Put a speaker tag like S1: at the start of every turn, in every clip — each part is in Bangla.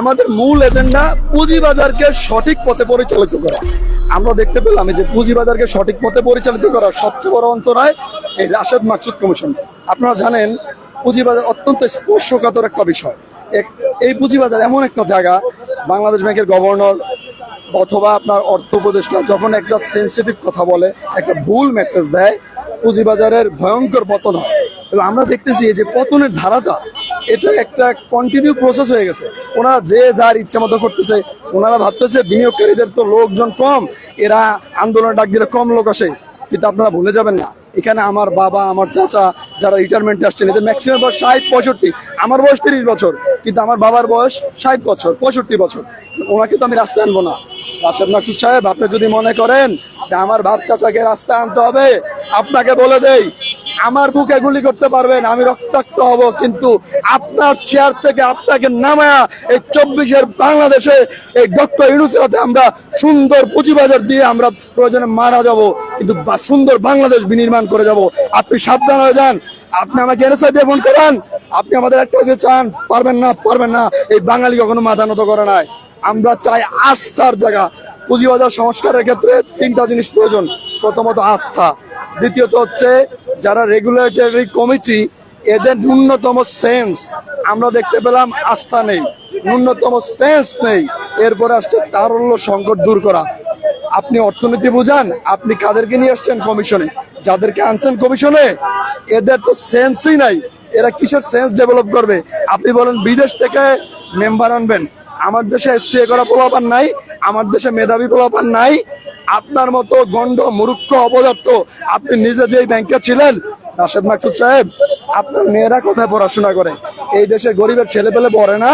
S1: আমাদের মূল এজেন্ডা পুঁজিবাজারকে সঠিক পথে পরিচালিত করা। আমরা দেখতে পেলাম যে পুঁজিবাজারকে সঠিক পথে পরিচালিত করা সবচেয়ে বড় অন্তরায় এই রাশেদ মাকসুদ কমিশন আপনারা জানেন, পুঁজিবাজার অত্যন্ত স্পর্শকাতর একটা বিষয়। এই পুঁজিবাজার এমন একটা জায়গা, বাংলাদেশ ব্যাংকের গভর্নর অথবা আপনার অর্থ উপদেষ্টা যখন একটা সেন্সিটিভ কথা বলে, একটা ভুল মেসেজ দেয়, পুঁজিবাজারের ভয়ঙ্কর পতন হয়। এবং আমরা দেখতেছি যে পতনের ধারাটা এটা একটা কন্টিনিউ প্রসেস হয়ে গেছে। ওনারা যে যার ইচ্ছা মতো করতেছে, ওনারা ভাবতেছে বিনিয়োগকারীদের তো লোকজন কম, এরা আন্দোলন ডাক দিলে কম লোক আসে। কিন্তু আপনারা ভুলে যাবেন না, এখানে আমার বাবা, আমার চাচা যারা রিটায়ারমেন্টে আসছেন, এদের ম্যাক্সিমাম বয়স ষাট, পঁয়ষট্টি। আমার বয়স তিরিশ বছর, কিন্তু আমার বাবার বয়স ষাট বছর, পঁয়ষট্টি বছর। ওনাকে তো আমি রাস্তায় আনব না। রাশেদ মাকসুদ সাহেব, আপনি যদি মনে করেন যে আমার বাপ চাচাকে রাস্তায় আনতে হবে, আপনাকে বলে দেই। আমার বুকে গুলি করতে পারবেন, আমি রক্তাক্ত হব, কিন্তু আপনার চেয়ার থেকে আপনাকে নামায়া এই চব্বিশের বাংলাদেশে এই ডক্টর ইউনুসরাতে আমরা সুন্দর পুঁজিবাজার দিয়ে আমরা প্রয়োজনে মারা যাব, কিন্তু সুন্দর বাংলাদেশ বিনির্মাণ করে যাব। আপনি সাবধান হয়ে যান, আপনি আমাকে এনএসআই দিয়ে ফোন করান, আপনি আমাদের একটা দিয়ে চান, পারবেন না পারবেন না, এই বাঙালি কখনো মাথা নত করে নাই। আমরা চাই আস্থার জায়গা, পুঁজিবাজার সংস্কারের ক্ষেত্রে তিনটা জিনিস প্রয়োজন, প্রথমত আস্থা, দ্বিতীয়ত হচ্ছে যারা রেগুলেটরি কমিটি এদের ন্যূনতম সেন্স আমরা দেখতে পেলাম আস্থা নেই, ন্যূনতম সেন্স নেই। এরপরে আসছে তারল্য সংকট দূর করা। আপনি অর্থনীতি বুঝান, আপনি কাদেরকে নিয়ে আসছেন কমিশনে যাদেরকে আনছেন কমিশনে এদের তো সেন্সই নাই। এরা কিসের সেন্স ডেভেলপ করবে? আপনি বলেন, বিদেশ থেকে মেম্বার আনবেন। আমার দেশে এফসিএ করা পোলাপান নাই, আমার দেশে মেধাবী পোলাপান নাই আপনার মতো গন্ড মূর্খ, অপদার্থ আপনি নিজে যেই ব্যাংকে ছিলেন, রাশেদ মাকসুদ সাহেব, আপনার মেয়েরা কোথায় পড়াশোনা করে? এই দেশে গরিবের ছেলে পেলে পড়ে না?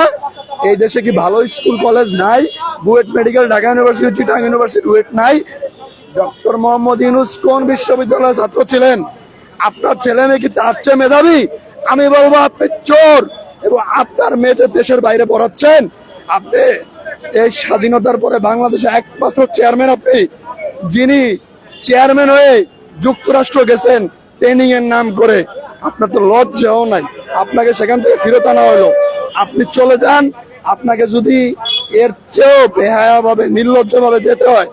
S1: এই দেশে কি ভালো স্কুল, কলেজ নাই? BUET medical, Dhaka university, Chittagong university BUET নাই? ডক্টর মোহাম্মদ ইউনুস কোন বিশ্ববিদ্যালয়ের ছাত্র ছিলেন? আপনার ছেলে মেয়ে কি তার চেয়ে মেধাবী? আমি বলব, আপনি চোর এবং আপনার মেয়েদের দেশের বাইরে পড়াচ্ছেন, আপনি এই স্বাধীনতার পরে বাংলাদেশে একমাত্র চেয়ারম্যান আপনি। যিনি চেয়ারম্যান হয়ে যুক্তরাষ্ট্র গেছেন ট্রেনিং এর নাম করে আপনার তো লজ্জাও নাই। আপনাকে সেখান থেকে ফেরত আনা হলো। আপনি চলে যান, আপনাকে যদি এর চেয়েও বেহায়া ভাবে নির্লজ্জ ভাবে যেতে হয়,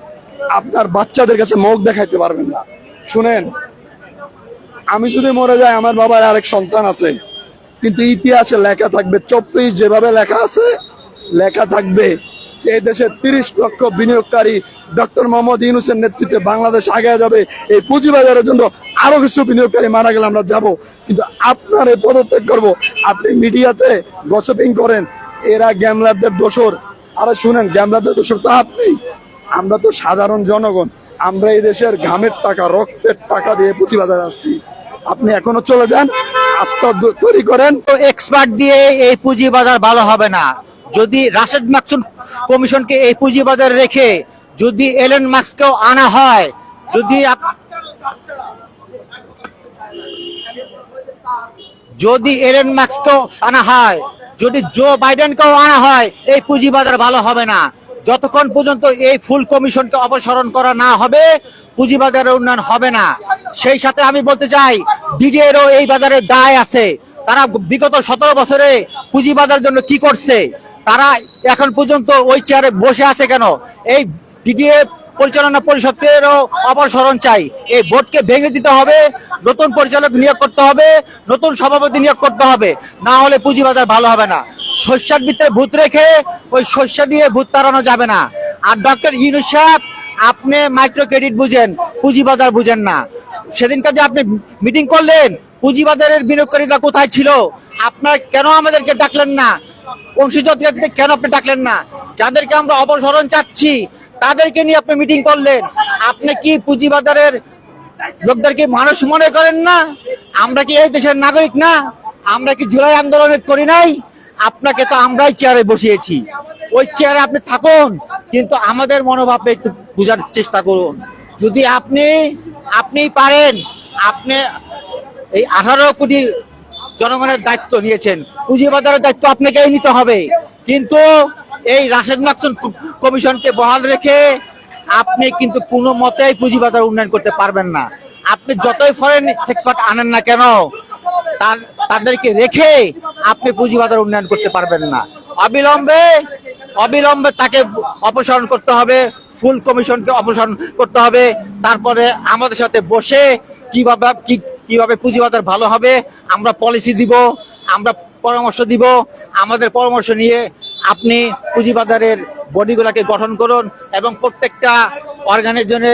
S1: আপনার বাচ্চাদের কাছে মুখ দেখাইতে পারবেন না। শুনেন, আমি যদি মরে যাই, আমার বাবার আরেক সন্তান আছে। কিন্তু ইতিহাসে লেখা থাকবে, চব্বিশ যেভাবে লেখা আছে, লেখা থাকবে যে দেশে তিরিশ লক্ষ বিনিয়োগকারী ডক্টর মোহাম্মদ ইউনুসের নেতৃত্বে বাংলাদেশ আগে যাবে, এই পুঁজিবাজারের জন্য আরও কিছু বিনিয়োগকারী মারা গেলে আমরা যাব। কিন্তু আপনার এই পদত্যাগ করব, আপনি মিডিয়াতে গসিপিং করেন, এরা গ্যামলারদের দোষর। আরে শুনেন গ্যামলারদের দোষর তো আপনি। আমরা তো সাধারণ জনগণ, আমরা এই দেশের ঘামের টাকা, রক্তের টাকা দিয়ে পুঁজিবাজারে আসছি। আপনি এখনও চলে যান আস্থা তৈরি করেন।
S2: তো এক্সপার্ট দিয়ে এই পুঁজি বাজার ভালো হবে না। যদি রাশেদ মাকসুদ কমিশনকে এই পুঁজি বাজারে রেখে যদি এলেন মার্কসকেও আনা হয়, যদি যদি এলেন মার্কসকেও আনা হয়, যদি জো বাইডেনকেও আনা হয়, এই পুঁজি বাজার ভালো হবে না। যতক্ষণ পর্যন্ত এই ফুল কমিশনকে অপসারণ করা না হবে, পুঁজি বাজারের উন্নয়ন হবে না। সেই সাথে আমি বলতে চাই ডিডিএরও এই বাজারে দায় আছে। তারা বিগত সতেরো বছরে পুঁজি বাজার জন্য কি করছে? তারা এখন পর্যন্ত ওই চেয়ারে বসে আছে কেন? এই ডিডিএ পরিচালনা পরিষদেরও অপসারণ চাই। এই বোর্ডকে ভেঙে দিতে হবে, নতুন পরিচালক নিয়োগ করতে হবে, নতুন সভাপতি নিয়োগ করতে হবে। না হলে পুঁজিবাজার ভালো হবে না। শস্যার ভিতরে ভূত রেখে ওই শস্য দিয়ে ভূত তাড়ানো যাবে না। আর ডক্টর ইউনুস সাহেব, আপনি মাইক্রো ক্রেডিট বুঝেন, পুঁজিবাজার বুঝেন না। সেদিনকার যে আপনি মিটিং করলেন, পুঁজিবাজারের বিনিয়োগকারীরা কোথায় ছিল? আপনার কেন আমাদেরকে ডাকলেন না? কেন আপনি ডাকলেন না? যাদেরকে আমরা চাচ্ছি, তাদেরকে নিয়ে আপনি মিটিং করলেন। আপনি কি পুঁজিবাজারের লোকদেরকে মানুষ মনে করেন না? আমরা কি এই দেশের নাগরিক না? আমরা কি জুলাই আন্দোলনে করি নাই? আপনাকে তো আমরাই চেয়ারে বসিয়েছি। ওই চেয়ারে আপনি থাকুন, কিন্তু আমাদের মনোভাবে একটু বোঝার চেষ্টা করুন। যদি আপনি আপনি পারেন, আপনি এই আঠারো কোটি জনগণের দায়িত্ব নিয়েছেন। পুঁজিবাজারের দায়িত্ব আপনাকেই নিতে হবে। কিন্তু এই রাশেদ মাকসুদ কমিশনকে বহাল রেখে আপনি কিন্তু কোনো মতেই পুঁজিবাজার উন্নয়ন করতে পারবেন না। আপনি যতই ফরেন এক্সপার্ট আনেন না কেন তাদেরকে রেখে আপনি পুঁজিবাজার উন্নয়ন করতে পারবেন না। অবিলম্বে অবিলম্বে তাকে অপসারণ করতে হবে ফুল কমিশনকে অপসারণ করতে হবে। তারপরে আমাদের সাথে বসে কীভাবে কি কীভাবে পুঁজিবাজার ভালো হবে, আমরা পলিসি দিব, আমরা পরামর্শ দিব। আমাদের পরামর্শ নিয়ে আপনি পুঁজিবাজারের বডিগুলোকে গঠন করুন এবং প্রত্যেকটা অর্গানের জন্য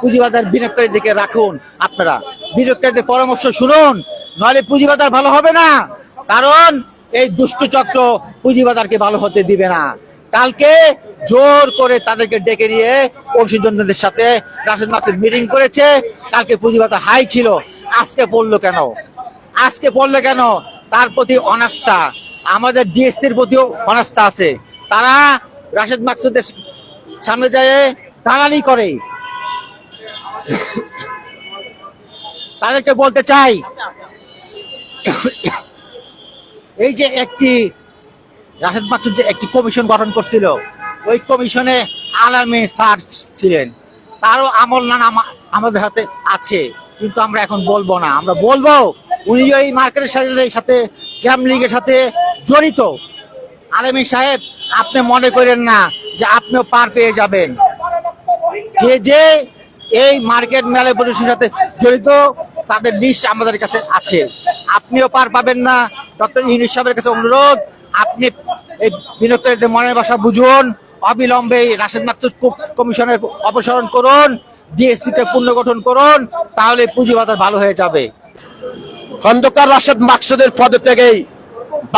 S2: পুঁজিবাজার বিনিয়োগকারীদেরকে রাখুন আপনারা। বিনিয়োগকারীদের পরামর্শ শুনুন নাহলে পুঁজিবাজার ভালো হবে না, কারণ এই দুষ্ট চক্র পুঁজিবাজারকে ভালো হতে দিবে না। কালকে জোর করে তাদেরকে ডেকে নিয়ে অংশীজনদের সাথে রাশেদ মাসুদ মিটিং করেছে, কালকে পুঁজিবাজার হাই ছিল। আজকে পড়ল কেন? আজকে পড়লে কেন? তার প্রতি অনাস্থা। আমাদের ডিএসসির প্রতিও অনাস্থা আছে। তারা রাশেদ মাকসুদের সামনে যায় দালালি করে। তাদেরকে বলতে চাই, এই যে একটি রাশেদ মাকসুদ যে একটি কমিশন গঠন করছিল, ওই কমিশনে আলামে স্যার ছিলেন। তারও আমল নাম আমাদের হাতে আছে। কিন্তু আমরা এখন বলব না। আমরা বলব উনি ওই মার্কেটের সাথে সাথে গ্যামলিংয়ের সাথে জড়িত। আলমী সাহেব, আপনি মনে করেন না যে আপনিও পার পেয়ে যাবেন? যে যে এই মার্কেট ম্যানিপুলেশনের সাথে জড়িত, তাদের লিস্ট আমাদের কাছে আছে। আপনিও পার পাবেন না। ডক্টর ইউনিস সাহেবের কাছে অনুরোধ, আপনি এই বিনিয়োগকারীদের মনের ভাষা বুঝুন, অবিলম্বে রাশেদ মাকসুদ কমিশনের অপসারণ করুন। ডিএসসি তে পুনর্গঠন করুন, তাহলে পুঁজিবাজার ভালো হয়ে যাবে।
S3: খন্দকার রাশেদ মাকসুদের পদত্যাগেই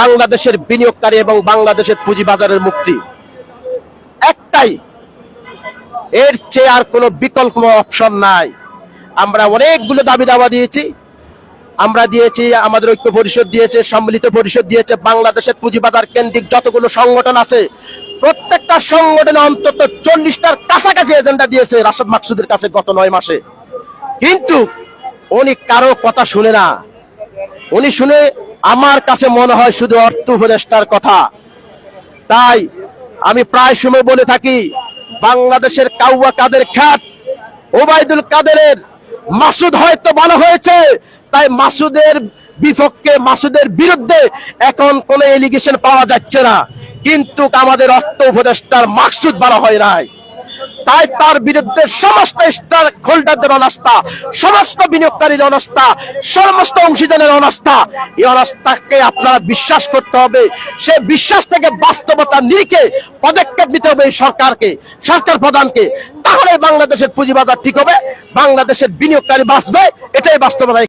S3: বাংলাদেশের বিনিয়োগকারী এবং বাংলাদেশের পুঁজিবাজারের মুক্তি। একটাই, এর চেয়ে আর কোনো বিকল্প অপশন নাই। আমরা অনেকগুলো দাবি দাবা দিয়েছি। আমরা দিয়েছি, আমাদের ঐক্য পরিষদ দিয়েছে, সম্মিলিত পরিষদ দিয়েছে, বাংলাদেশের পুঁজিবাজার কেন্দ্রিক যতগুলো সংগঠন আছে প্রত্যেকটা সংগঠনে অন্তত চল্লিশটার কাছাকাছি এজেন্ডা দিয়েছে রাশেদ মাকসুদের কাছে গত নয় মাসে। কিন্তু উনি কারও কথা শুনে না। উনি শুনে আমার কাছে মনে হয় শুধু অর্থ উপদেষ্টার কথা। তাই আমি প্রায় সময় বলে থাকি, বাংলাদেশের কাউয়া কাদের খ্যাত, ওবায়দুল কাদেরের মাসুদ হয়তো ভালো হয়েছে, তাই মাসুদের বিপক্ষে, মাসুদের বিরুদ্ধে এখন কোন এলিগেশন পাওয়া যাচ্ছে না। কিন্তু আমাদের অর্থ উপদেষ্টার মাকসুদ ভালো হয় নাই। তাই তার বিরুদ্ধে সমস্ত স্টার হোল্ডারদের অনাস্থা, সমস্ত বিনিয়োগকারীর অনাস্থা, সমস্ত অংশীদারের অনাস্থা, এই অনাস্থাকে আপনারা বিশ্বাস করতে হবে। সে বিশ্বাস থেকে বাস্তবতা নিরিখে পদক্ষেপ নিতে হবে এই সরকারকে, সরকার প্রধানকে। তাহলে বাংলাদেশের পুঁজিবাজার ঠিক হবে, বাংলাদেশের বিনিয়োগকারী বাঁচবে, এটাই বাস্তবতা।